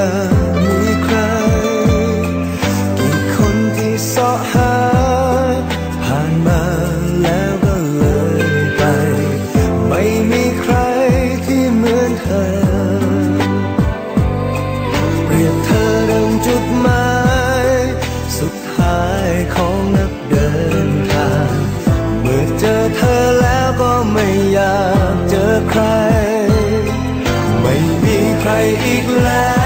จะมีใคร กี่คนที่สาะหา ผ่านมาแล้วก็เลยไป ไม่มีใครที่เหมือนเธอ เปรียบเธอดังจุดหมาย สุดท้ายของนักเดินทาง เมื่อเจอเธอแล้วก็ไม่อยากเจอใคร ไม่มีใครอีกแล้ว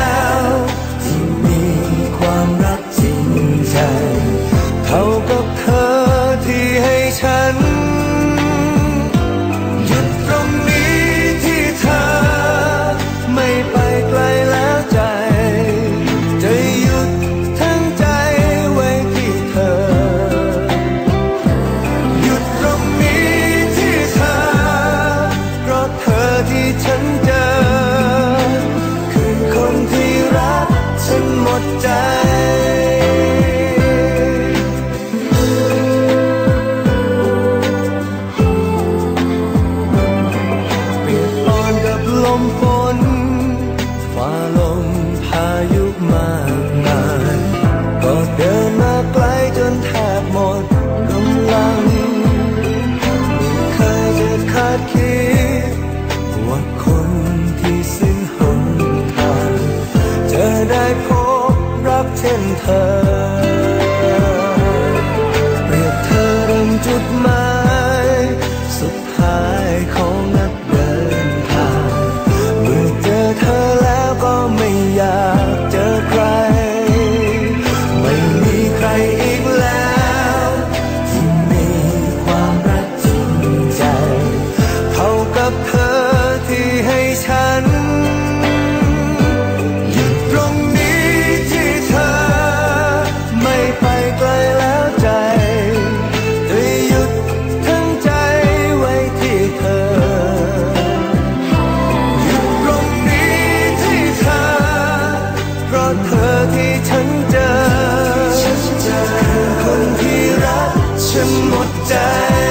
ดคิด ว่าคนที่สิ้นหนทางจะได้พบรักเช่นเธอเรียกเธอเงจุดหมายสุดท้ายของนักเดินทางเมื่อเจอเธอแล้วก็ไม่อยากเจอใคร ไม่มีใคร จนหมดใจ